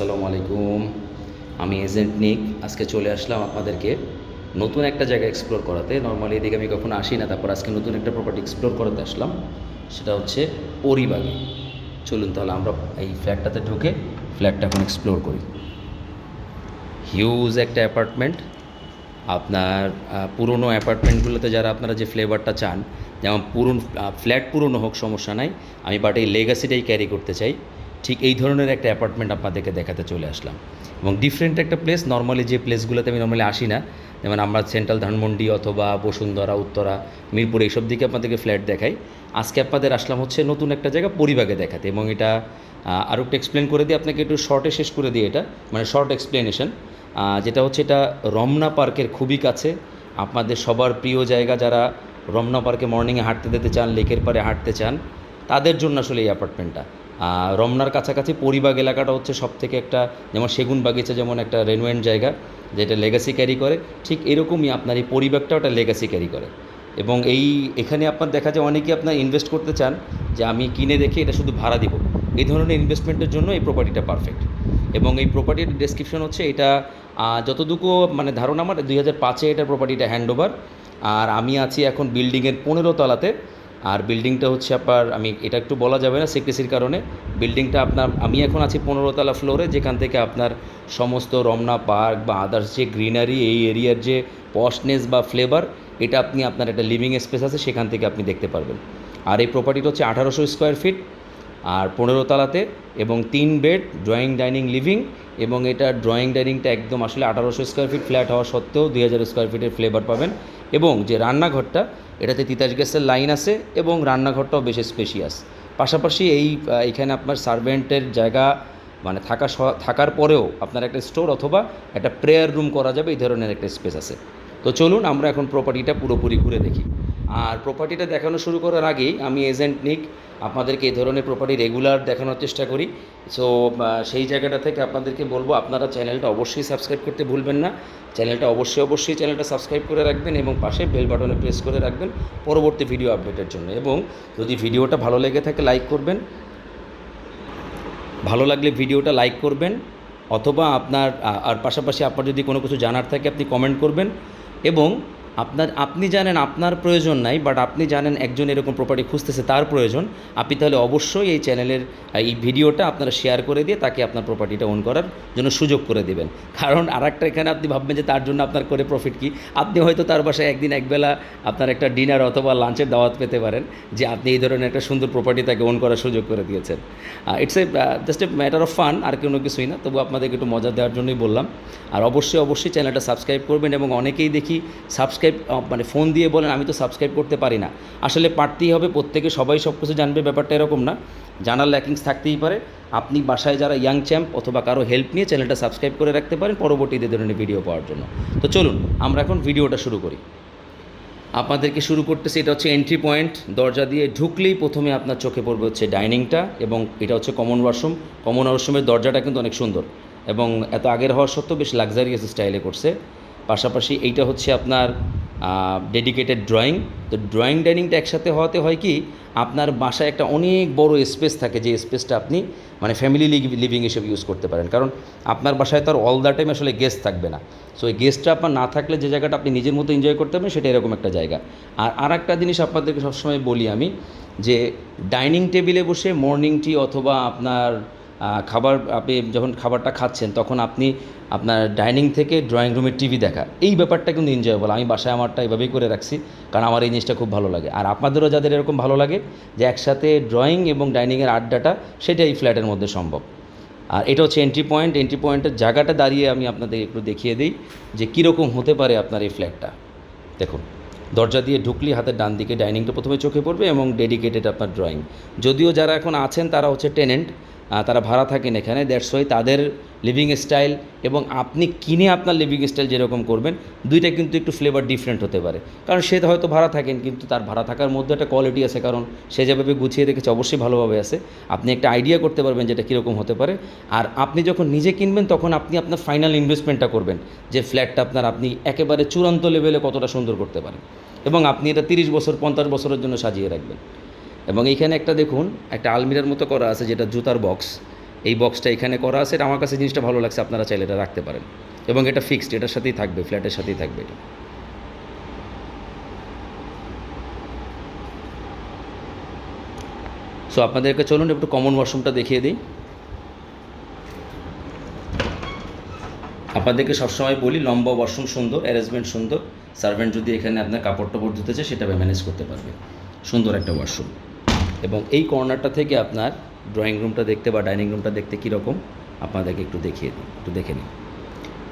আসসালামু আলাইকুম। আমি এজেন্ট নিক। আজকে চলে আসলাম আপনাদেরকে নতুন একটা জায়গা এক্সপ্লোর করাতে। নর্মালি এদিকে আমি কখনো আসি না, তারপর আজকে নতুন একটা প্রপার্টি এক্সপ্লোর করাতে আসলাম। সেটা হচ্ছে পরিবাগে। চলুন তাহলে আমরা এই ফ্ল্যাটটাতে ঢুকে ফ্ল্যাটটা এখন এক্সপ্লোর করি। হিউজ একটা অ্যাপার্টমেন্ট আপনার পুরনো অ্যাপার্টমেন্টগুলোতে যারা আপনারা যে ফ্লেভারটা চান, যেমন পুরন ফ্ল্যাট পুরনো হোক, সমস্যা নাই। আমি বাট এই লেগাসিটাই ক্যারি করতে চাই। ঠিক এই ধরনের একটা অ্যাপার্টমেন্ট আপনাদেরকে দেখাতে চলে আসলাম। এবং ডিফারেন্ট একটা প্লেস নর্মালি যে প্লেসগুলোতে আমি নর্মালি আসি না, যেমন আমরা সেন্ট্রাল ধানমন্ডি অথবা বসুন্ধরা, উত্তরা, মিরপুর এইসব দিকে আপনাদেরকে ফ্ল্যাট দেখাই। আজকে আপনাদের আসলাম হচ্ছে নতুন একটা জায়গা পরিবাগে দেখাতে এবং এটা আরও একটু এক্সপ্লেন করে দিই, আপনাকে একটু শর্টে শেষ করে দিই এটা মানে শর্ট এক্সপ্লেনেশন যেটা হচ্ছে এটা রমনা পার্কের খুবই কাছে। আপনাদের সবার প্রিয় জায়গা যারা রমনা পার্কে মর্নিংয়ে হাঁটতে যেতে চান, লেকের পারে হাঁটতে চান, তাদের জন্য আসলে এই অ্যাপার্টমেন্টটা রমনার কাছাকাছি পরিবাগ এলাকাটা হচ্ছে সব থেকে একটা, যেমন সেগুন বাগিচা যেমন একটা রেনুয়েন্ট জায়গা, যেটা লেগাসি ক্যারি করে, ঠিক এরকমই আপনার এই পরিবাগটাও একটা লেগাসি ক্যারি করে। এবং এই, এখানে আপনার দেখা যায় অনেকেই আপনার ইনভেস্ট করতে চান, যে আমি কিনে রেখে এটা শুধু ভাড়া দিব। এই ধরনের ইনভেস্টমেন্টের জন্য এই প্রপার্টিটা পারফেক্ট এবং এই প্রপার্টির ডেসক্রিপশন হচ্ছে এটা যতটুকু মানে ধারণা আমার, দুই হাজার পাঁচে এটা প্রপার্টিটা হ্যান্ড ওভার আর আমি আছি এখন বিল্ডিংয়ের পনেরো তলাতে আর বিল্ডিংটা হচ্ছে আপনার, আমি এটা একটু বলা যাবে না সিক্রেসির কারণে বিল্ডিংটা আপনার, আমি এখন আছি পনেরো তলা ফ্লোরে যেখান থেকে আপনার সমস্ত রমনা পার্ক বা আদার্স যে গ্রিনারি এই এরিয়ার যে পশনেস বা ফ্লেভার এটা আপনি আপনার একটা লিভিং স্পেস আছে, সেখান থেকে আপনি দেখতে পারবেন। আর এই প্রপার্টিটা হচ্ছে আঠারোশো স্কোয়ার ফিট আর পনেরো তালাতে এবং তিন বেড ড্রয়িং ডাইনিং লিভিং এবং এটা ড্রয়িং ডাইনিংটা একদম আসলে আঠারোশো স্কোয়ার ফিট ফ্ল্যাট হওয়া সত্ত্বেও দুই হাজার স্কোয়ার ফিটের ফ্লেভার পাবেন। এবং যে রান্নাঘরটা, এটাতে তিতাস গ্যাসের লাইন আছে এবং রান্নাঘরটাও বেশ স্পেশিয়াস পাশাপাশি এই এখানে আপনার সার্ভেন্টের জায়গা মানে থাকা থাকার পরেও আপনার একটা স্টোর অথবা একটা প্রেয়ার রুম করা যাবে, এই ধরনের একটা স্পেস আছে। তো চলুন আমরা এখন প্রপার্টিটা পুরোপুরি ঘুরে দেখি। আর প্রপার্টিটা দেখানো শুরু করার আগেই আমি এজেন্ট নিক, আপনাদেরকে এই ধরনের প্রপার্টি রেগুলার দেখানোর চেষ্টা করি। সো সেই জায়গাটা থেকে আপনাদেরকে বলব, আপনারা চ্যানেলটা অবশ্যই সাবস্ক্রাইব করতে ভুলবেন না। চ্যানেলটা অবশ্যই অবশ্যই চ্যানেলটা সাবস্ক্রাইব করে রাখবেন এবং পাশে বেল বাটনে প্রেস করে রাখবেন পরবর্তী ভিডিও আপডেটের জন্য। এবং যদি ভিডিওটা ভালো লেগে থাকে লাইক করবেন। ভালো লাগলে ভিডিওটা লাইক করবেন। অথবা আপনার আর পাশাপাশি আপনার যদি কোনো কিছু জানার থাকে, আপনি কমেন্ট করবেন। এবং আপনার, আপনি জানেন আপনার প্রয়োজন নাই বাট আপনি জানেন একজন এরকম প্রপার্টি খুঁজতেছে তার প্রয়োজন। আপনি তাহলে অবশ্যই এই চ্যানেলের এই ভিডিওটা আপনারা শেয়ার করে দিয়ে তাকে আপনার প্রপার্টিটা ওন করার জন্য সুযোগ করে দেবেন। কারণ আর একটা এখানে আপনি ভাববেন যে তার জন্য আপনার করে প্রফিট কি? আপনি হয়তো তার বাসায় একদিন একবেলা আপনার একটা ডিনার অথবা লাঞ্চের দাওয়াত পেতে পারেন, যে আপনি এই ধরনের একটা সুন্দর প্রপার্টি তাকে ওন করার সুযোগ করে দিয়েছেন। It's a just a matter of fun আর কোনো কিছুই না। তবু আপনাদেরকে একটু মজা দেওয়ার জন্যই বললাম। আর অবশ্যই অবশ্যই চ্যানেলটা সাবস্ক্রাইব করবেন এবং অনেকেই দেখি সাবস্ক্রাইব মানে ফোন দিয়ে বলেন, আমি তো সাবস্ক্রাইব করতে পারি না। আসলে পারতেই হবে, প্রত্যেকে সবাই সব কিছু জানবে, ব্যাপারটা এরকম না। জানার ল্যাকিংস থাকতেই পারে। আপনি বাসায় যারা ইয়াং চ্যাম্প অথবা কারও হেল্প নিয়ে চ্যানেলটা সাবস্ক্রাইব করে রাখতে পারেন, পরবর্তীতে ধরনের ভিডিও পাওয়ার জন্য। তো চলুন, আমরা এখন ভিডিওটা শুরু করি। আপনাদেরকে শুরু করতেছি, এটা হচ্ছে এন্ট্রি পয়েন্ট দরজা দিয়ে ঢুকলেই প্রথমে আপনার চোখে পড়বে হচ্ছে ডাইনিংটা এবং এটা হচ্ছে কমন ওয়াশরুম কমন ওয়াশরুমের দরজাটা কিন্তু অনেক সুন্দর এবং এত আগের হওয়ার সত্ত্বেও বেশ লাক্সারিয়াস স্টাইলে করছে। পাশাপাশি এইটা হচ্ছে আপনার ডেডিকেটেড ড্রয়িং তো ড্রয়িং ডাইনিংটা একসাথে হওয়াতে হয় কি, আপনার বাসায় একটা অনেক বড় স্পেস থাকে, যে স্পেসটা আপনি মানে ফ্যামিলি লিভিং হিসেবে ইউজ করতে পারেন। কারণ আপনার বাসায় তো আর অল দ্য টাইম আসলে গেস্ট থাকবে না। সো এই গেস্টটা আপনার না থাকলে যে জায়গাটা আপনি নিজের মতো এনজয় করতে পারবেন, সেটা এরকম একটা জায়গা। আর আর একটা জিনিস আপনাদেরকে সবসময় বলি আমি, যে ডাইনিং টেবিলে বসে মর্নিং টি অথবা আপনার খাবার, আপনি যখন খাবারটা খাচ্ছেন, তখন আপনি আপনার ডাইনিং থেকে ড্রয়িং রুমের টিভি দেখা। এই ব্যাপারটা কিন্তু এনজয়েবল আমি বাসায় আমারটা এভাবেই করে রাখছি, কারণ আমার এই জিনিসটা খুব ভালো লাগে। আর আপনাদেরও যাদের এরকম ভালো লাগে যে একসাথে ড্রয়িং এবং ডাইনিংয়ের আড্ডাটা, সেটা এই ফ্ল্যাটের মধ্যে সম্ভব। আর এটা হচ্ছে এন্ট্রি পয়েন্ট এন্ট্রি পয়েন্টের জায়গাটা দাঁড়িয়ে আমি আপনাদের একটু দেখিয়ে দিই যে কীরকম হতে পারে আপনার এই ফ্ল্যাটটা। দেখুন, দরজা দিয়ে ঢুকলি হাতের ডান দিকে ডাইনিংটা প্রথমে চোখে পড়বে এবং ডেডিকেটেড আপনার ড্রয়িং যদিও যারা এখন আছেন, তারা হচ্ছে টেনেন্ট তারা ভাড়া থাকেন এখানে। দ্যাটস ওয়াই তাদের লিভিং স্টাইল এবং আপনি কিনে আপনার লিভিং স্টাইল যেরকম করবেন, দুইটা কিন্তু একটু ফ্লেভার ডিফারেন্ট হতে পারে। কারণ সে হয়তো ভাড়া থাকেন, কিন্তু তার ভাড়া থাকার মধ্যে একটা কোয়ালিটি আছে, কারণ সে যেভাবে গুছিয়ে রেখেছে অবশ্যই ভালোভাবে আছে। আপনি একটা আইডিয়া করতে পারবেন যেটা কীরকম হতে পারে। আর আপনি যখন নিজে কিনবেন, তখন আপনি আপনার ফাইনাল ইনভেস্টমেন্টটা করবেন, যে ফ্ল্যাটটা আপনার আপনি একেবারে চূড়ান্ত লেভেলে কতটা সুন্দর করতে পারেন। এবং আপনি এটা তিরিশ বছর, পঞ্চাশ বছরের জন্য সাজিয়ে রাখবেন। এবং এইখানে একটা দেখুন, একটা আলমিরার মতো করা আছে যেটা জুতার বক্স। এই বক্সটা এখানে করা আছে, এটা আমার কাছে জিনিসটা ভালো লাগছে, আপনারা চাইলে এটা রাখতে পারেন। এবং এটা ফিক্সড এটার সাথেই থাকবে, ফ্ল্যাটের সাথেই থাকবে এটা। সো আপনাদেরকে চলুন একটু কমন ওয়াশরুমটা দেখিয়ে দিই। আপনাদেরকে সবসময় বলি, লম্বা ওয়াশরুম সুন্দর অ্যারেঞ্জমেন্ট সুন্দর। সার্ভেন্ট যদি এখানে আপনার কাপড় টাপড় ধুতে চায়, সেটা ম্যানেজ করতে পারবে সুন্দর একটা ওয়াশরুম এবং এই কর্নারটা থেকে আপনার ড্রয়িং রুমটা দেখতে বা ডাইনিং রুমটা দেখতে কীরকম, আপনাদেরকে একটু দেখিয়ে দিই, একটু দেখে নিন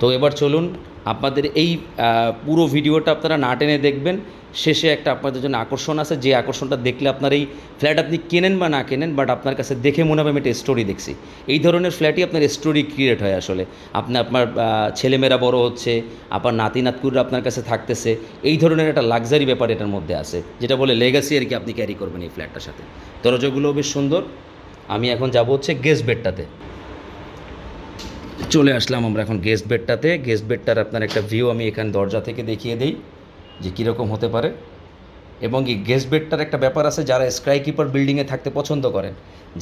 তো এবার চলুন আপনাদের এই পুরো ভিডিওটা আপনারা না টেনে দেখবেন। শেষে একটা আপনাদের জন্য আকর্ষণ আছে। যে আকর্ষণটা দেখলে আপনার এই ফ্ল্যাট আপনি কেনেন বা না কেনেন বাট আপনার কাছে দেখে মনে হবে আমি একটা স্টোরি দেখছি। এই ধরনের ফ্ল্যাটই আপনার স্টোরি ক্রিয়েট হয় আসলে। আপনি আপনার ছেলেমেয়েরা বড় হচ্ছে, আপনার নাতি নাতকুররা আপনার কাছে থাকতেছে। এই ধরনের একটা লাক্সারি ব্যাপার এটার মধ্যে আছে, যেটা বলে লেগাসি আর কি আপনি ক্যারি করবেন এই ফ্ল্যাটটার সাথে। দরজাগুলোও বেশ সুন্দর। আমি এখন যাব হচ্ছে গেস্ট বেডটাতে চলে আসলাম আমরা এখন গেস্ট বেডটাতে গেস্ট বেডটার আপনার একটা ভিউ আমি এখানে দরজা থেকে দেখিয়ে দিই যে কীরকম হতে পারে। এবং এই গেস্ট বেডটার একটা ব্যাপার আছে, যারা স্কাই কিপার বিল্ডিংয়ে থাকতে পছন্দ করেন,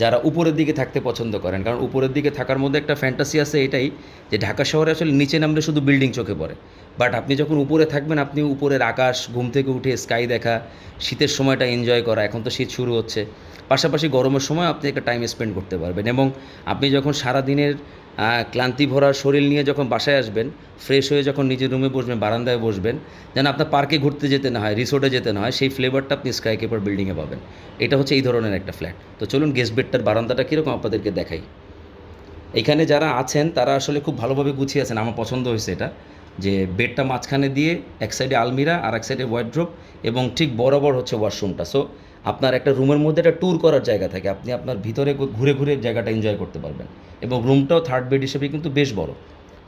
যারা উপরের দিকে থাকতে পছন্দ করেন, কারণ উপরের দিকে থাকার মধ্যে একটা ফ্যান্টাসি আছে এটাই যে ঢাকা শহরে আসলে নিচে নামলে শুধু বিল্ডিং চোখে পড়ে। বাট আপনি যখন উপরে থাকবেন, আপনি উপরের আকাশ, ঘুম থেকে উঠে স্কাই দেখা, শীতের সময়টা এনজয় করা, এখন তো শীত শুরু হচ্ছে। পাশাপাশি গরমের সময় আপনি একটা টাইম স্পেন্ড করতে পারবেন। এবং আপনি যখন সারা দিনের ক্লান্তি ভরা শরীর নিয়ে যখন বাসায় আসবেন ফ্রেশ হয়ে যখন নিজের রুমে বসবেন, বারান্দায় বসবেন, যেন আপনার পার্কে ঘুরতে যেতে না হয় রিসোর্টে যেতে না হয়, সেই ফ্লেভারটা আপনি স্কাই কেপার বিল্ডিংয়ে পাবেন। এটা হচ্ছে এই ধরনের একটা ফ্ল্যাট তো চলুন গেস্ট বেডটার বারান্দাটা কীরকম আপনাদেরকে দেখাই। এখানে যারা আছেন, তারা আসলে খুব ভালোভাবে গুছিয়ে আছেন। আমার পছন্দ হয়েছে এটা। যে বেডটা মাঝখানে দিয়ে এক সাইডে আলমিরা আর এক সাইডে ওয়ার্ড্রোপ এবং ঠিক বরাবর হচ্ছে ওয়াশরুমটা সো আপনার একটা রুমের মধ্যে একটা ট্যুর করার জায়গা থাকে। আপনি আপনার ভিতরে ঘুরে ঘুরে জায়গাটা এনজয় করতে পারবেন। এবং রুমটাও থার্ড বেড হিসেবে কিন্তু বেশ বড়।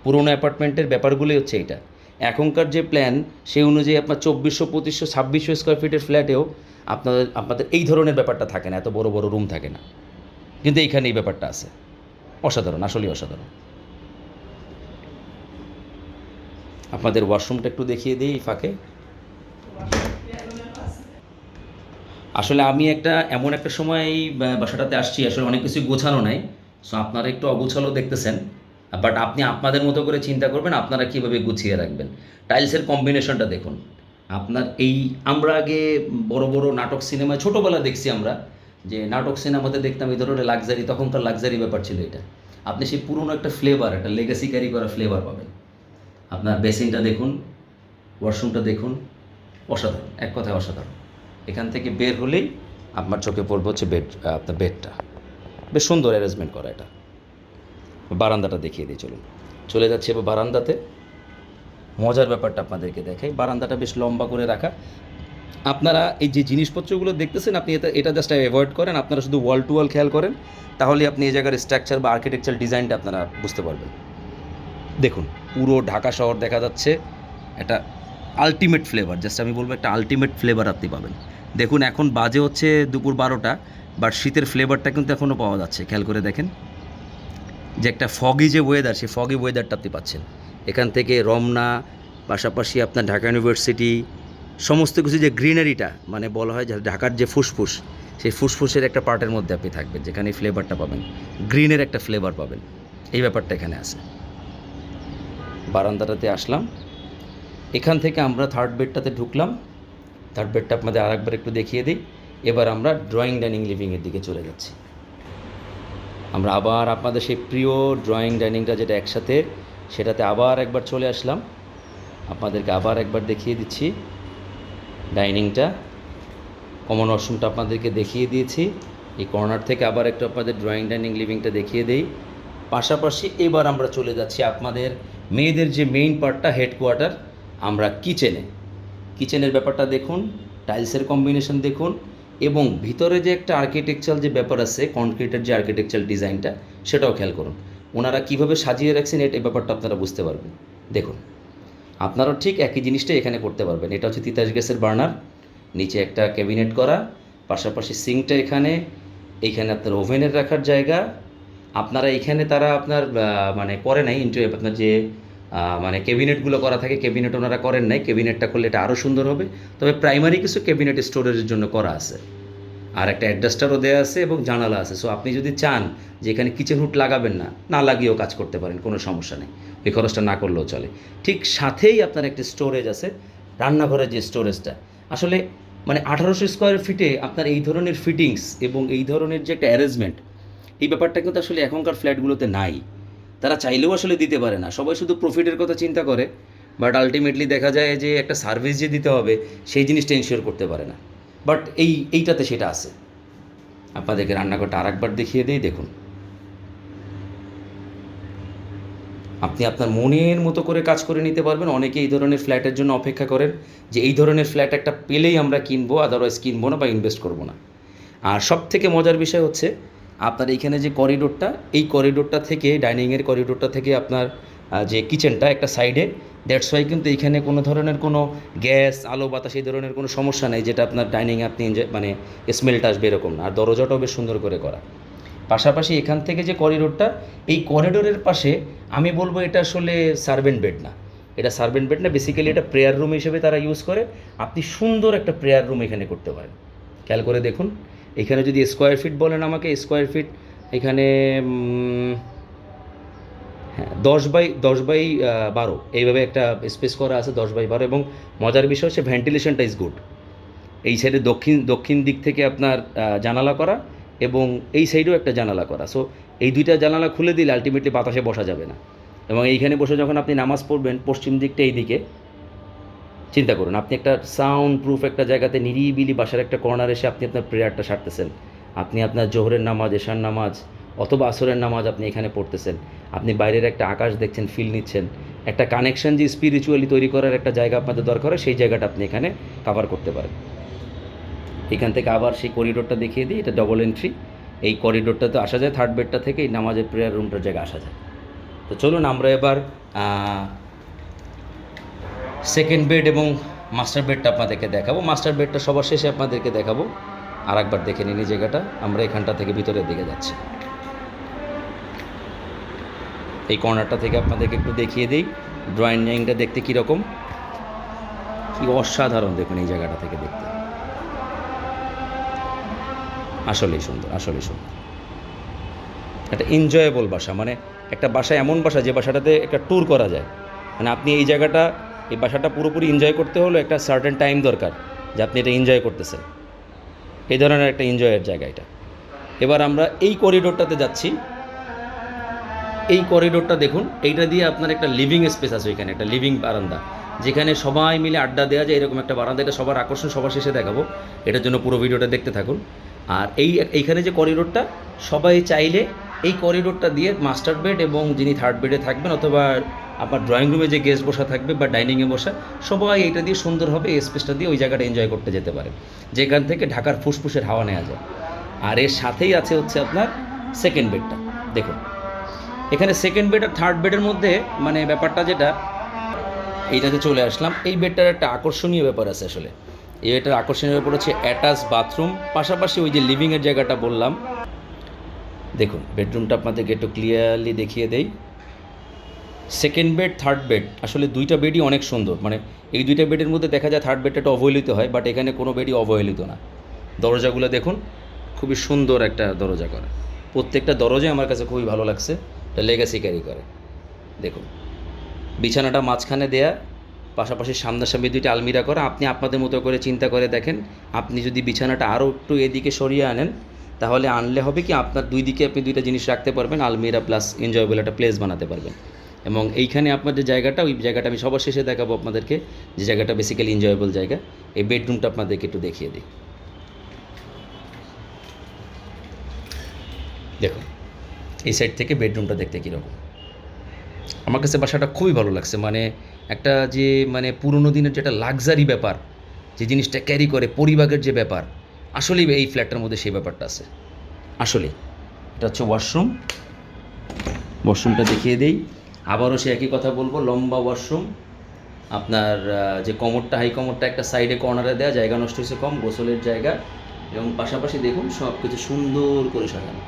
পুরোনো অ্যাপার্টমেন্টের ব্যাপারগুলোই হচ্ছে এটা। এখনকার যে প্ল্যান সেই অনুযায়ী আপনার চব্বিশশো, পঁচিশশো, ছাব্বিশশো স্কোয়ার ফিটের ফ্ল্যাটেও আপনাদের আপনাদের এই ধরনের ব্যাপারটা থাকে না, এত বড় বড় রুম থাকে না। কিন্তু এইখানে এই ব্যাপারটা আছে। অসাধারণ, আসলেই অসাধারণ। আপনাদের ওয়াশরুমটা একটু দেখিয়ে দিই ফাঁকে। আসলে আমি একটা, এমন একটা সময় এই বাসাটাতে আসছি, আসলে অনেক কিছু গোছানো নাই। সো আপনারা একটু অগোছালো দেখতেছেন। বাট আপনি আপনাদের মতো করে চিন্তা করবেন, আপনারা কীভাবে গুছিয়ে রাখবেন। টাইলসের কম্বিনেশনটা দেখুন। আপনার এই, আমরা আগে বড় বড় নাটক সিনেমায় ছোটোবেলা দেখছি আমরা, যে নাটক সিনেমাতে দেখতাম এই ধরনের লাক্সারি তখনকার লাক্সারি ব্যাপার ছিল এটা। আপনি সেই পুরনো একটা ফ্লেভার একটা লেগাসি ক্যারি করা ফ্লেভার পাবেন। আপনার বেসিনটা দেখুন ওয়াশরুমটা দেখুন, অসাধারণ, এক কথায় অসাধারণ। এখান থেকে বের হলেই আপনার চোখে পড়বে হচ্ছে বেড আপনার বেডটা বেশ সুন্দর অ্যারেঞ্জমেন্ট করা এটা। বারান্দাটা দেখিয়ে দিই, চলুন। চলে যাচ্ছে এবার বারান্দাতে। মজার ব্যাপারটা আপনাদেরকে দেখাই। বারান্দাটা বেশ লম্বা করে রাখা। আপনারা এই যে জিনিসপত্রগুলো দেখতেছেন, আপনি এটা এটা জাস্ট অ্যাভয়েড করেন। আপনারা শুধু ওয়াল টু ওয়াল খেয়াল করেন। তাহলে আপনি এই জায়গার স্ট্রাকচার বা আর্কিটেকচার ডিজাইনটা আপনারা বুঝতে পারবেন। দেখুন, পুরো ঢাকা শহর দেখা যাচ্ছে। একটা আলটিমেট ফ্লেভার জাস্ট আমি বলব একটা আলটিমেট ফ্লেভার আপনি পাবেন। দেখুন, এখন বাজে হচ্ছে দুপুর বারোটা বাট শীতের ফ্লেভারটা কিন্তু এখনও পাওয়া যাচ্ছে। খেয়াল করে দেখেন যে একটা ফগি যে ওয়েদার সেই ফগি ওয়েদারটা আপনি পাচ্ছেন। এখান থেকে রমনা, পাশাপাশি আপনার ঢাকা ইউনিভার্সিটি সমস্ত কিছু যে গ্রিনারিটা মানে বলা হয় ঢাকার যে ফুসফুস, সেই ফুসফুসের একটা পার্টের মধ্যে আপনি থাকবেন, যেখানে ফ্লেভারটা পাবেন। গ্রিনের একটা ফ্লেভার পাবেন। এই ব্যাপারটা এখানে আছে। বারান্দাটাতে আসলাম। এখান থেকে আমরা থার্ড বেডটাতে ঢুকলাম। থার্ড বেডটা আপনাদের আরেকবার একটু দেখিয়ে দিই। এবার আমরা ড্রয়িং ডাইনিং লিভিংয়ের দিকে চলে যাচ্ছি। আমরা আবার আপনাদের সেই প্রিয় ড্রয়িং ডাইনিংটা যেটা একসাথে, সেটাতে আবার একবার চলে আসলাম। আপনাদেরকে আবার একবার দেখিয়ে দিচ্ছি ডাইনিংটা কমন ওয়াশরুমটা আপনাদেরকে দেখিয়ে দিয়েছি। এই কর্নার থেকে আবার একটু আপনাদের ড্রয়িং ডাইনিং লিভিংটা দেখিয়ে দেই। পাশাপাশি এবার আমরা চলে যাচ্ছি আপনাদের মেয়েদের যে মেইন পার্টটা হেডকোয়ার্টার আমরা কিচেনে কিচেনের ব্যাপারটা দেখুন, টাইলসের কম্বিনেশন দেখুন এবং ভিতরে যে একটা আর্কিটেকচার যে ব্যাপার আছে কনক্রিটের যে আর্কিটেকচার ডিজাইনটা সেটাও খেয়াল করুন। ওনারা কীভাবে সাজিয়ে রাখছেন এটা ব্যাপারটা আপনারা বুঝতে পারবেন। দেখুন, আপনারাও ঠিক একই জিনিসটাই এখানে করতে পারবেন। এটা হচ্ছে তিতাস গ্যাসের বার্নার, নিচে একটা ক্যাবিনেট করা, পাশাপাশি সিঙ্কটা এখানে এখানে আপনার ওভেনের রাখার জায়গা। আপনারা এখানে তারা আপনার মানে করে নাই ইন্টার আপনার যে মানে ক্যাবিনেটগুলো করা থাকে ক্যাবিনেট ওনারা করেন নাই ক্যাবিনেটটা করলে এটা আরও সুন্দর হবে। তবে প্রাইমারি কিছু ক্যাবিনেট স্টোরেজের জন্য করা আছে। আর একটা অ্যাডজাস্টারও দেওয়া আছে এবং জানালা আছে। সো আপনি যদি চান যে এখানে কিচেন হুড লাগাবেন না না লাগিয়েও কাজ করতে পারেন, কোনো সমস্যা নেই। ওই খরচটা না করলেও চলে। ঠিক সাথেই আপনার একটা স্টোরেজ আছে, রান্নাঘরের যে স্টোরেজটা আসলে মানে আঠারোশো স্কোয়ার ফিটে আপনার এই ধরনের ফিটিংস এবং এই ধরনের যে একটা অ্যারেঞ্জমেন্ট এই ব্যাপারটা কিন্তু আসলে এখনকার ফ্ল্যাটগুলোতে নাই। তারা চাইলেও আসলে দিতে পারে না। সবাই শুধু প্রফিটের কথা চিন্তা করে বাট আলটিমেটলি দেখা যায় যে একটা সার্ভিস যে দিতে হবে, সেই জিনিসটা ইনশিওর করতে পারে না। বাট এই, এইটাতে সেটা আছে। আপনাদেরকে রান্নাঘরটা আরেকবার দেখিয়ে দিই, দেখুন। আপনি আপনার মনের মতো করে কাজ করে নিতে পারবেন। অনেকে এই ধরনের ফ্ল্যাটের জন্য অপেক্ষা করেন যে এই ধরনের ফ্ল্যাট একটা পেলেই আমরা কিনবো আদারওয়াইজ কিনবো না বা ইনভেস্ট করব না। আর সব থেকে মজার বিষয় হচ্ছে আপনার এইখানে যে করিডোরটা এই করিডোরটা থেকে ডাইনিংয়ের করিডোরটা থেকে আপনার যে কিচেনটা একটা সাইডে দ্যাটস ওয়াই কিন্তু এইখানে কোনো ধরনের কোনো গ্যাস আলো, বাতাস এই ধরনের কোনো সমস্যা নেই, যেটা আপনার ডাইনিংয়ে আপনি মানে স্মেলটা আসবে এরকম না। আর দরজাটাও বেশ সুন্দর করে করা। পাশাপাশি এখান থেকে যে করিডোরটা এই করিডোরের পাশে আমি বলব এটা আসলে সার্ভেন্ট বেড না। এটা সার্ভেন্ট বেড না বেসিক্যালি এটা প্রেয়ার রুম হিসেবে তারা ইউজ করে। আপনি সুন্দর একটা প্রেয়ার রুম এখানে করতে পারেন। খেয়াল করে দেখুন। এখানে যদি স্কোয়ার ফিট বলেন আমাকে স্কোয়ার ফিট এখানে হ্যাঁ দশ বাই দশ বাই বারো। এইভাবে একটা স্পেস করা আছে দশ বাই বারো এবং মজার বিষয় হচ্ছে ভেন্টিলেশনটা ইজ গুড এই সাইডে দক্ষিণ দক্ষিণ দিক থেকে আপনার জানালা করা এবং এই সাইডেও একটা জানালা করা। সো এই দুইটা জানালা খুলে দিলে আলটিমেটলি বাতাসে বসা যাবে না। এবং এইখানে বসে যখন আপনি নামাজ পড়বেন, পশ্চিম দিকটা এই দিকে চিন্তা করুন, আপনি একটা সাউন্ড প্রুফ একটা জায়গাতে নিরিবিলি বাসার একটা কর্নার এসে আপনি আপনার প্রেয়ারটা সারতেছেন। আপনি আপনার জোহরের নামাজ, এশার নামাজ অথবা আসরের নামাজ আপনি এখানে পড়তেছেন। আপনি বাইরের একটা আকাশ দেখছেন ফিল নিচ্ছেন। একটা কানেকশন যে স্পিরিচুয়ালি তৈরি করার একটা জায়গা আপনাদের দরকার হয়, সেই জায়গাটা আপনি এখানে কাভার করতে পারেন। এখান থেকে আবার সেই করিডোরটা দেখিয়ে দিই, এটা ডবল এন্ট্রি এই করিডোরটাতে আসা যায় থার্ড বেডটা থেকে, এই নামাজের প্রেয়ার রুমটার জায়গায় আসা যায়। তো চলুন আমরা এবার সেকেন্ড বেড এবং মাস্টার বেডটা আপনাদেরকে দেখাবো। মাস্টার বেডটা সবার শেষে আপনাদেরকে দেখাবো। আর একবার দেখে নিন এই জায়গাটা। আমরা এখানটা থেকে ভিতরের দিকে যাচ্ছি। এই কর্নারটা থেকে আপনাদেরকে একটু দেখিয়ে দিই। ড্রয়িং রুমটা দেখতে কীরকম? কি অসাধারণ দেখুন এই জায়গাটা থেকে দেখতে। আসলেই সুন্দর আসলেই সুন্দর। একটা এনজয়েবল বাসা। মানে একটা বাসা এমন বাসা যে বাসাটাতে একটা ট্যুর করা যায়। মানে আপনি এই জায়গাটা এই বাসাটা পুরোপুরি এনজয় করতে হলে একটা সার্টেন টাইম দরকার, যে আপনি এটা এনজয় করতেছেন। এই ধরনের একটা এনজয়ের জায়গা এটা। এবার আমরা এই করিডোরটাতে যাচ্ছি। এই করিডোরটা দেখুন, এইটা দিয়ে আপনার একটা লিভিং স্পেস আছে এখানে একটা লিভিং বারান্দা। যেখানে সবাই মিলে আড্ডা দেওয়া যায়, এরকম একটা বারান্দা, এটা সবার আকর্ষণ, সবার শেষে দেখাবো। এটার জন্য পুরো ভিডিওটা দেখতে থাকুন। আর এই এইখানে যে করিডোরটা সবাই চাইলে এই করিডোরটা দিয়ে মাস্টার বেড এবং যিনি থার্ড বেডে থাকবেন অথবা আপনার ড্রয়িং রুমে যে গেস্ট বসা থাকবে বা ডাইনিংয়ে বসা, সবাই এইটা দিয়ে সুন্দরভাবে এই স্পেসটা দিয়ে ওই জায়গাটা এনজয় করতে যেতে পারে। যেখান থেকে ঢাকার ফুসফুসের হাওয়া নেওয়া যায়। আর এর সাথেই আছে হচ্ছে আপনার সেকেন্ড বেডটা দেখুন। এখানে সেকেন্ড বেড আর থার্ড বেডের মধ্যে মানে ব্যাপারটা যেটা, এইটাতে চলে আসলাম। এই বেডটার একটা আকর্ষণীয় ব্যাপার আছে আসলে। এই বেডটার আকর্ষণীয় ব্যাপার হচ্ছে অ্যাটাচ বাথরুম পাশাপাশি ওই যে লিভিংয়ের জায়গাটা বললাম। দেখুন বেডরুমটা আপনাদেরকে একটু ক্লিয়ারলি দেখিয়ে দেই। সেকেন্ড বেড থার্ড বেড আসলে দুইটা বেডই অনেক সুন্দর। মানে এই দুইটা বেডের মধ্যে দেখা যায় থার্ড বেডটা একটু অবহেলিত হয় বাট এখানে কোনো বেডই অবহেলিত না। দরজাগুলো দেখুন, খুবই সুন্দর একটা দরজা করা। প্রত্যেকটা দরজাই আমার কাছে খুবই ভালো লাগছে এটা লেগাসি ক্যারি করে। দেখুন, বিছানাটা মাঝখানে দেয়া, পাশাপাশি সামনাসামনি দুইটা আলমিরা করা। আপনি আপনাদের মতো করে চিন্তা করে দেখেন, আপনি যদি বিছানাটা আরও একটু এদিকে সরিয়ে আনেন তাহলে আনলে হবে কি আপনার দুই দিকে আপনি দুইটা জিনিস রাখতে পারবেন, আলমিরা প্লাস এনজয়েবল একটা প্লেস বানাতে পারবেন। এবং এইখানে আপনার যে জায়গাটা, ওই জায়গাটা আমি সবার শেষে দেখাবো আপনাদেরকে, যে জায়গাটা বেসিক্যালি এনজয়েবল জায়গা। এই বেডরুমটা আপনাদেরকে একটু দেখিয়ে দিই। দেখুন, এই সাইড থেকে বেডরুমটা দেখতে কীরকম। আমার কাছে বাসাটা খুবই ভালো লাগছে মানে একটা যে মানে পুরোনো দিনের যেটা লাক্সারি ব্যাপার, যে জিনিসটা ক্যারি করে পরিবারের যে ব্যাপার আসলেই এই ফ্ল্যাটটার মধ্যে সেই ব্যাপারটা আছে। আসলেই। এটা হচ্ছে ওয়াশরুম। ওয়াশরুমটা দেখিয়ে দেই। আবারও সে একই কথা বলব, লম্বা ওয়াশরুম। আপনার যে কমরটা হাই কমরটা একটা সাইডে কর্নারে দেওয়া জায়গা নষ্ট হয়েছে কম, গোসলের জায়গা। এবং পাশাপাশি দেখুন সব কিছু সুন্দর করে সাজানো।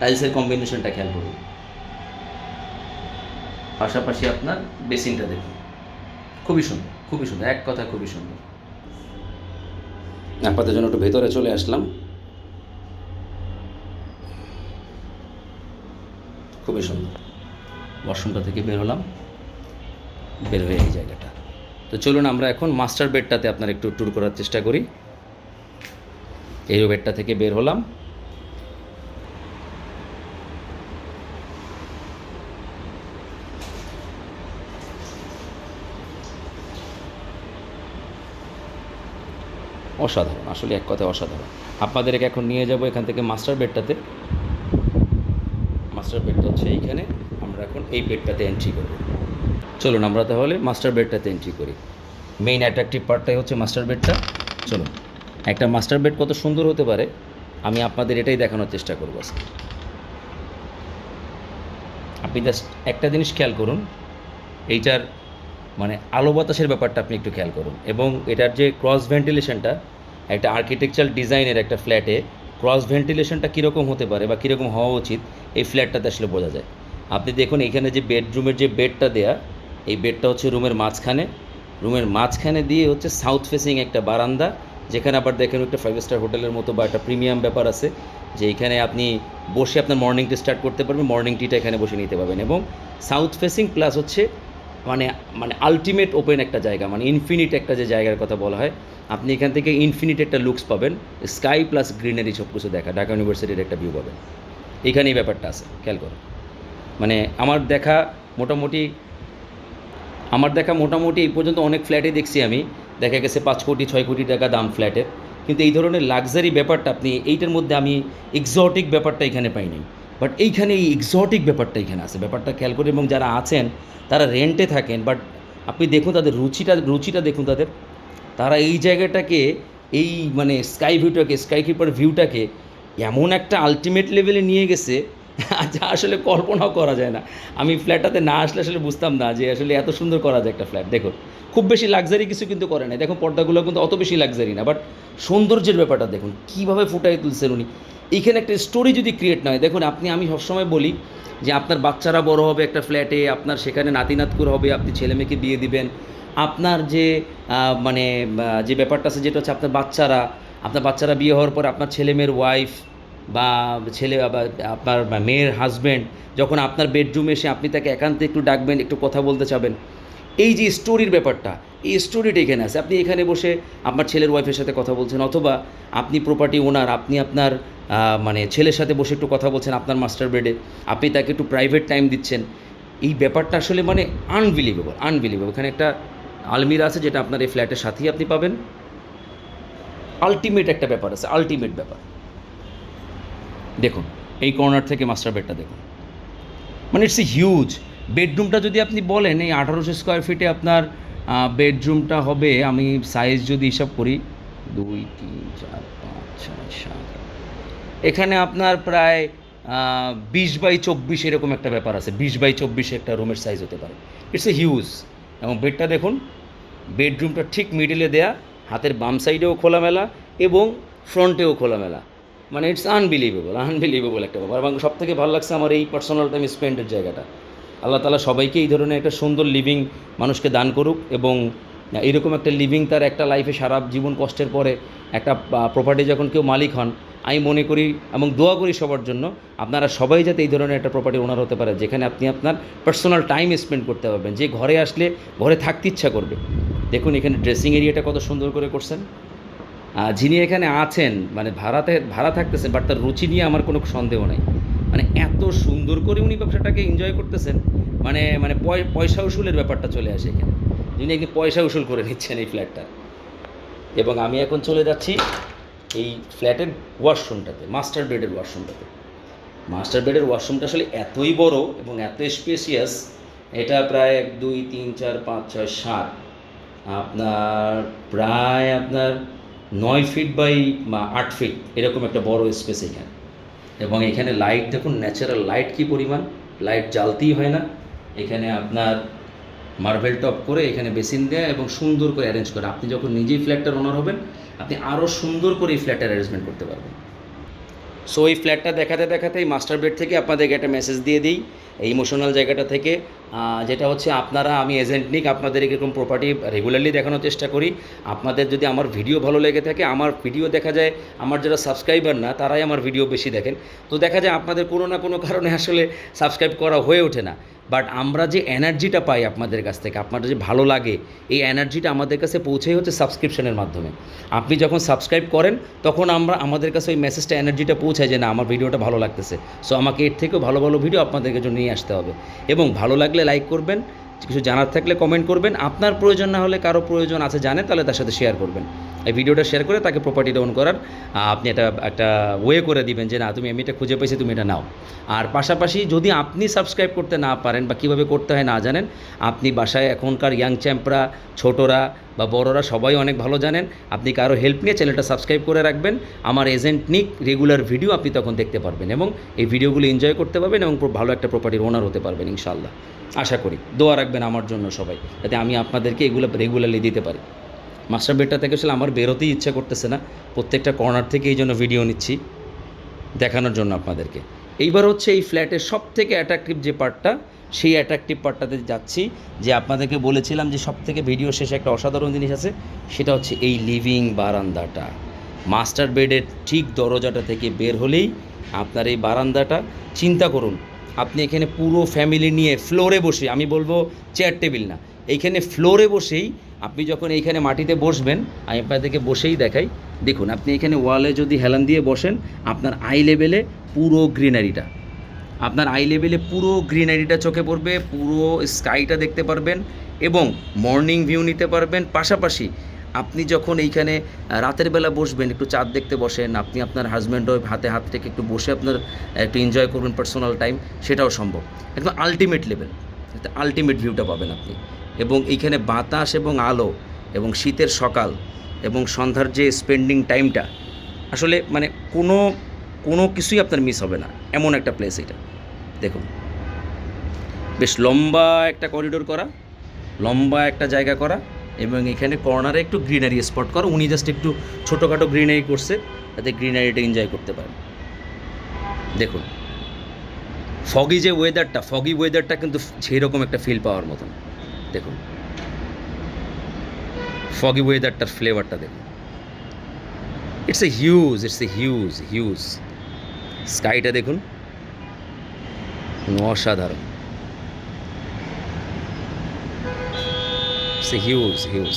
টাইলসের কম্বিনেশনটা খেয়াল করুন। পাশাপাশি আপনার বেসিনটা দেখুন। খুবই সুন্দর খুবই সুন্দর, এক কথা খুবই সুন্দর। আপাতের জন্য একটু ভেতরে চলে আসলাম। খুবই সুন্দর। ওয়াশরুমটা থেকে বের হলাম। বের হয়ে এই জায়গাটা। তো চলুন আমরা এখন মাস্টার বেডটাতে আপনার একটু ট্যুর করার চেষ্টা করি। এই বেডটা থেকে বের হলাম। অসাধারণ, আসলে এক কথায় অসাধারণ। আপনাদেরকে এখন নিয়ে যাব এখান থেকে মাস্টার বেডটাতে মাস্টার বেডটা হচ্ছে এইখানে। আমরা এখন এই বেডটাতে এন্ট্রি করব। চলুন, আমরা তাহলে মাস্টার বেডটাতে এন্ট্রি করি। মেইন অ্যাট্রাকটিভ পার্টটাই হচ্ছে মাস্টার বেডটা চলুন, একটা মাস্টার বেড কত সুন্দর হতে পারে, আমি আপনাদের এটাই দেখানোর চেষ্টা করব আজকে। আপনি জাস্ট একটা জিনিস খেয়াল করুন, এইটার মানে আলো বাতাসের ব্যাপারটা আপনি একটু খেয়াল করুন। এবং এটার যে ক্রস ভেন্টিলেশনটা একটা আর্কিটেকচার ডিজাইনের একটা ফ্ল্যাটে ক্রস ভেন্টিলেশনটা কীরকম হতে পারে বা কীরকম হওয়া উচিত, এই ফ্ল্যাটটাতে আসলে বোঝা যায়। আপনি দেখুন এখানে যে বেডরুমের যে বেডটা দেয়া, এই বেডটা হচ্ছে রুমের মাঝখানে। রুমের মাঝখানে দিয়ে হচ্ছে সাউথ ফেসিং একটা বারান্দা, যেখানে আবার দেখেন একটা ফাইভ স্টার হোটেলের মতো বা একটা প্রিমিয়াম ব্যাপার আছে, যে এখানে আপনি বসে আপনার মর্নিংটা স্টার্ট করতে পারবেন মর্নিং টিটা এখানে বসে নিতে পারবেন। এবং সাউথ ফেসিং প্লাস হচ্ছে মানে মানে আলটিমেট ওপেন একটা জায়গা মানে ইনফিনিট একটা যে জায়গার কথা বলা হয়, আপনি এখান থেকে ইনফিনিট একটা লুকস পাবেন স্কাই প্লাস গ্রিনারি সব কিছু দেখা, ঢাকা ইউনিভার্সিটির একটা ভিউ পাবেন। এখানেই ব্যাপারটা আছে, খেয়াল করুন মানে আমার দেখা মোটামুটি, আমার দেখা মোটামুটি এই পর্যন্ত অনেক ফ্ল্যাটে দেখছি আমি, দেখা গেছে পাঁচ কোটি, ছয় কোটি টাকা দাম ফ্ল্যাটের কিন্তু এই ধরনের লাক্সারি ব্যাপারটা আপনি, এইটার মধ্যে আমি এক্সটিক ব্যাপারটা এখানে পাইনি। বাট এইখানে এই এক্সটিক ব্যাপারটা এখানে আছে। ব্যাপারটা খেয়াল করে এবং যারা আছেন, তারা রেন্টে থাকেন বাট আপনি দেখুন তাদের রুচিটা রুচিটা দেখুন তাদের। তারা এই জায়গাটাকে, এই মানে স্কাই ভিউটাকে স্কাই কিপার ভিউটাকে এমন একটা আলটিমেট লেভেলে নিয়ে গেছে, যা আসলে কল্পনাও করা যায় না। আমি ফ্ল্যাটটাতে না আসলে আসলে বুঝতাম না যে আসলে এত সুন্দর করা যায় একটা ফ্ল্যাট দেখুন, খুব বেশি লাক্সারি কিছু কিন্তু করে না দেখুন, পর্দাগুলো কিন্তু অত বেশি লাক্সারি না বাট সৌন্দর্যের ব্যাপারটা দেখুন, কীভাবে ফুটাই তুলছেন উনি। এইখানে একটা স্টোরি যদি ক্রিয়েট না হয়, দেখুন, আপনি, আমি সবসময় বলি যে আপনার বাচ্চারা বড় হবে একটা ফ্ল্যাটে আপনার সেখানে নাতি নাতকুর হবে, আপনি ছেলে মেয়েকে বিয়ে দিবেন। আপনার যে মানে যে ব্যাপারটা আছে, যেটা হচ্ছে আপনার বাচ্চারা আপনার বাচ্চারা বিয়ে হওয়ার পর আপনার ছেলে মেয়ের ওয়াইফ বা ছেলে আপনার মেয়ের হাজব্যান্ড যখন আপনার বেডরুমে এসে আপনি তাকে একান্তে একটু ডাকবেন, একটু কথা বলতে চাবেন, এই যে স্টোরির ব্যাপারটা, এই স্টোরিটা এখানে আছে। আপনি এখানে বসে আপনার ছেলের ওয়াইফের সাথে কথা বলছেন, অথবা আপনি প্রপার্টি ওনার আপনি আপনার মানে ছেলের সাথে বসে একটু কথা বলছেন আপনার মাস্টার বেডে। আপনি তাকে একটু প্রাইভেট টাইম দিচ্ছেন। এই ব্যাপারটা আসলে মানে আনবিলিভেবল আনবিলিভেবল এখানে একটা আলমিরা আছে যেটা আপনার এই ফ্ল্যাটের সাথেই আপনি পাবেন। আলটিমেট একটা ব্যাপার আছে আলটিমেট ব্যাপার। দেখুন, এই কর্নার থেকে মাস্টার বেডটা দেখুন। মানে ইটস এ হিউজ বেডরুমটা যদি আপনি বলেন, এই আঠারোশো স্কোয়ার ফিটে আপনার বেডরুমটা হবে, আমি সাইজ যদি হিসাব করি, দুই, তিন, চার, পাঁচ, ছয়, সাত। এখানে আপনার প্রায় বিশ বাই চব্বিশ এরকম একটা ব্যাপার আছে। বিশ বাই চব্বিশে একটা রুমের সাইজ হতে পারে। ইটস এ হিউজ এবং বেডটা দেখুন বেডরুমটা ঠিক মিডিলে দেয়া, হাতের বাম সাইডেও খোলামেলা এবং ফ্রন্টেও খোলামেলা। মানে ইটস আনবিলিভেবল আনবিলিভেবল একটা ব্যাপার। এবং সব থেকে ভালো লাগছে আমার এই পার্সোনাল টাইম স্পেন্ডের জায়গাটা। আল্লাহ তালা সবাইকে এই ধরনের একটা সুন্দর লিভিং মানুষকে দান করুক এবং এরকম একটা লিভিং তার একটা লাইফে সারা জীবন কষ্টের পরে একটা প্রপার্টি যখন কেউ মালিক হন আমি মনে করি এবং দোয়া করি সবার জন্য, আপনারা সবাই যাতে এই ধরনের একটা প্রপার্টি ওনার হতে পারে, যেখানে আপনি আপনার পার্সোনাল টাইম স্পেন্ড করতে পারবেন। যে ঘরে আসলে ঘরে থাকতে ইচ্ছা করবে। দেখুন এখানে ড্রেসিং এরিয়াটা কত সুন্দর করে করছেন। যিনি এখানে আছেন মানে ভাড়াতে, ভাড়া থাকতেছেন বাট তার রুচি নিয়ে আমার কোনো সন্দেহ নাই। মানে এত সুন্দর করে উনি ব্যবসাটাকে এনজয় করতেছেন মানে মানে পয়- পয়সা উসুলের ব্যাপারটা চলে আসে এখানে। যিনি একদিন পয়সা উসুল করে নিচ্ছেন এই ফ্ল্যাটটা এবং আমি এখন চলে যাচ্ছি এই ফ্ল্যাটের ওয়াশরুমটাতে, মাস্টার বেডের ওয়াশরুমটাতে। মাস্টার বেডের ওয়াশরুমটা আসলে এতই বড় এবং এত স্পেসিয়াস এটা প্রায় এক, দুই, তিন, চার, পাঁচ, ছয়, সাত। আপনার প্রায় আপনার নয় ফিট বাই আট ফিট এরকম একটা বড় স্পেস এখানে। এবং এখানে লাইট দেখুন ন্যাচারাল লাইট কি পরিমাণ? লাইট জ্বালতেই হয় না। এখানে আপনার মার্বেল টপ করে এখানে বেসিন দেয়া এবং সুন্দর করে অ্যারেঞ্জ করে। আপনি যখন নিজেই ফ্ল্যাটটার ওনার হবেন, আপনি আরও সুন্দর করে এই ফ্ল্যাটের অ্যারেঞ্জমেন্ট করতে পারবেন। সো এই ফ্ল্যাটটা দেখাতে দেখাতে এই মাস্টার বেড থেকে আপনাদেরকে একটা মেসেজ দিয়ে দিই। এই ইমোশনাল জায়গাটা থেকে যেটা হচ্ছে আপনারা, আমি এজেন্ট নিক, আপনাদের এরকম প্রপার্টি রেগুলারলি দেখানোর চেষ্টা করি। আপনাদের যদি আমার ভিডিও ভালো লেগে থাকে, আমার ভিডিও দেখা যায়, আমার যারা সাবস্ক্রাইবার না, তারাই আমার ভিডিও বেশি দেখেন। তো দেখা যায় আপনাদের কোনো না কোনো কারণে আসলে সাবস্ক্রাইব করা হয়ে ওঠে না। বাট আমরা যে এনার্জিটা পাই আপনাদের কাছ থেকে আপনাদের যে ভালো লাগে, এই এনার্জিটা আমাদের কাছে পৌঁছেই হচ্ছে সাবস্ক্রিপশনের মাধ্যমে। আপনি যখন সাবস্ক্রাইব করেন, তখন আমরা, আমাদের কাছে ওই মেসেজটা এনার্জিটা পৌঁছায় যে, না, আমার ভিডিওটা ভালো লাগতেছে। সো আমাকে এর থেকেও ভালো ভালো ভিডিও আপনাদের জন্য নিয়ে আসতে হবে। এবং ভালো লাগলে লাইক করবেন, কিছু জানার থাকলে কমেন্ট করবেন। আপনার প্রয়োজন না হলে কারও প্রয়োজন আছে জানে তাহলে তার সাথে শেয়ার করবেন। এই ভিডিওটা শেয়ার করে তাকে প্রপার্টি ওন করার আপনি এটা একটা ওয়ে করে দিবেন যে, না, তুমি আমি এটা খুঁজে পেয়েছি, তুমি এটা নাও। আর পাশাপাশি যদি আপনি সাবস্ক্রাইব করতে না পারেন বা কীভাবে করতে হয় না জানেন, আপনি বাসায় এখনকার ইয়াং চ্যাম্পরা ছোটরা বা বড়রা সবাই অনেক ভালো জানেন, আপনি কারও হেল্প নিয়ে চ্যানেলটা সাবস্ক্রাইব করে রাখবেন। আমার এজেন্ট নিক রেগুলার ভিডিও আপনি তখন দেখতে পারবেন এবং এই ভিডিওগুলো এনজয় করতে পারবেন এবং ভালো একটা প্রপার্টির ওনার হতে পারবেন ইনশাল্লাহ আশা করি। দোয়া রাখবেন আমার জন্য সবাই, যাতে আমি আপনাদেরকে এগুলো রেগুলারলি দিতে পারি। মাস্টার বেডটা থেকে আসলে আমার বেরোতেই ইচ্ছা করতেছে না। প্রত্যেকটা কর্নার থেকে এই জন্য ভিডিও নিচ্ছি, দেখানোর জন্য আপনাদেরকে। এইবার হচ্ছে এই ফ্ল্যাটের সব থেকে অ্যাট্রাকটিভ যে পার্টটা সেই অ্যাট্রাকটিভ পার্টটাতে যাচ্ছি, যে আপনাদেরকে বলেছিলাম যে সব থেকে ভিডিও শেষে একটা অসাধারণ জিনিস আছে, সেটা হচ্ছে এই লিভিং বারান্দাটা। মাস্টার বেডের ঠিক দরজাটা থেকে বের হলেই আপনার এই বারান্দাটা, চিন্তা করুন, আপনি এখানে পুরো ফ্যামিলি নিয়ে ফ্লোরে বসে, আমি বলব চেয়ার টেবিল না এইখানে ফ্লোরে বসেই আপনি যখন এইখানে মাটিতে বসবেন, আমি আপনাদেরকে বসেই দেখাই, দেখুন, আপনি এখানে ওয়ালে যদি হেলান দিয়ে বসেন, আপনার আই লেভেলে পুরো গ্রিনারিটা আপনার আই লেভেলে পুরো গ্রিনারিটা চোখে পড়বে, পুরো স্কাইটা দেখতে পারবেন এবং মর্নিং ভিউ নিতে পারবেন। পাশাপাশি আপনি যখন এইখানে রাতের বেলা বসবেন, একটু চাঁদ দেখতে বসেন, আপনি আপনার হাজব্যান্ড হাতে হাত রেখে একটু বসে আপনার একটু এনজয় করবেন পার্সোনাল টাইম সেটাও সম্ভব। একদম আলটিমেট লেভেল আলটিমেট ভিউটা পাবেন আপনি। এবং এইখানে বাতাস এবং আলো এবং শীতের সকাল এবং সন্ধ্যার যে স্পেন্ডিং টাইমটা আসলে মানে কোনো কোনো কিছুই আপনার মিস হবে না। এমন একটা প্লেস এটা। দেখুন। বেশ লম্বা একটা করিডোর করা, লম্বা একটা জায়গা করা এবং এখানে কর্নারে একটু গ্রিনারি স্পট করা। উনি জাস্ট একটু ছোটোখাটো গ্রিনারি করছে যাতে গ্রিনারিটা এনজয় করতে পারেন। দেখুন। ফগি যে ওয়েদারটা ফগি ওয়েদারটা কিন্তু সেই রকম একটা ফিল পাওয়ার মতন। দেখুন। ফগি ওয়েদারটার ফ্লেভারটা দেখুন। It's a huge it's a huge huge স্কাইটা দেখুন। অসাধারণ। এ হিউজ হিউজ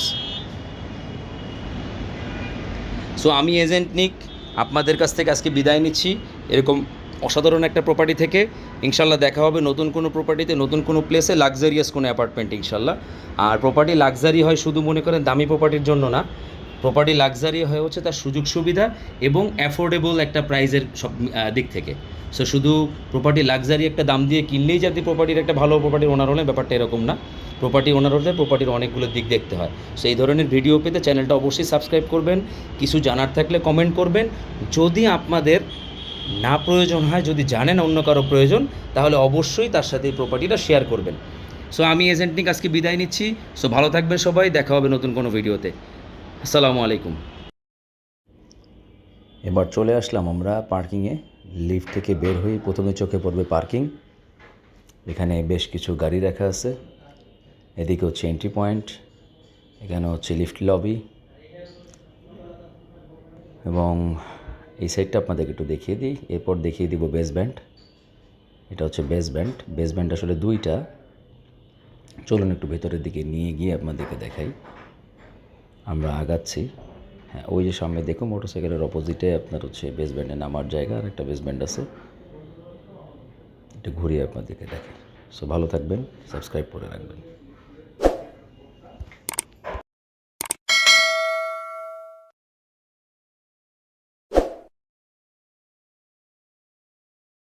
সো আমি এজেন্ট নিক, আপনাদের কাছ থেকে আজকে বিদায় নিচ্ছি। এরকম অসাধারণ একটা প্রপার্টি থেকে ইনশাল্লাহ দেখা হবে নতুন কোনো প্রপার্টিতে নতুন কোনো প্লেসে লাক্সারিয়াস কোনো অ্যাপার্টমেন্ট ইনশাল্লাহ। আর প্রপার্টি লাক্সারি হয় শুধু মনে করেন দামি প্রপার্টির জন্য না প্রপার্টি লাক্সারি হয়ে হচ্ছে তার সুযোগ সুবিধা এবং অ্যাফোর্ডেবল একটা প্রাইজের সব দিক থেকে। সো শুধু প্রপার্টি লাক্সারি একটা দাম দিয়ে কিনলেই যাতে প্রপার্টির একটা ভালো প্রপার্টির ওনার হলে ব্যাপারটা এরকম না। প্রপার্টি ওনার হলে প্রপার্টির অনেকগুলো দিক দেখতে হয়। সো এই ধরনের ভিডিও পেতে চ্যানেলটা অবশ্যই সাবস্ক্রাইব করবেন। কিছু জানার থাকলে কমেন্ট করবেন। যদি আপনাদের না প্রয়োজন হয়, যদি জানেন অন্য কারও প্রয়োজন, তাহলে অবশ্যই তার সাথে এই প্রপার্টিটা শেয়ার করবেন। সো আমি এজেন্ট নিক আজকে বিদায় নিচ্ছি। সো ভালো থাকবেন সবাই। দেখা হবে নতুন কোনো ভিডিওতে আসসালামু আলাইকুম। এবার চলে আসলাম আমরা পার্কিংয়ে। লিফট থেকে বের হয়ে প্রথমে চোখে পড়বে পার্কিং। এখানে বেশ কিছু গাড়ি রাখা আছে। এদিকে হচ্ছে এন্ট্রি পয়েন্ট এখানে হচ্ছে লিফট লবি এবং এই সাইডটা আপনাদেরকে একটু দেখিয়ে দিই। এরপর দেখিয়ে দিব বেস ব্যান্ড এটা হচ্ছে বেস ব্যান্ড বেস ব্যান্ড আসলে দুইটা। চলুন একটু ভেতরের দিকে নিয়ে গিয়ে আপনাদেরকে দেখাই। আমরা আগাচ্ছি। হ্যাঁ ওই যে সামনে দেখো মোটরসাইকেলের অপোজিটে আপনার হচ্ছে বেসব্যান্ডে নামার জায়গা আর একটা বেসব্যান্ড আছে। এটা ঘুরিয়ে আপনাদেরকে দেখেন সো ভালো থাকবেন সাবস্ক্রাইব করে রাখবেন।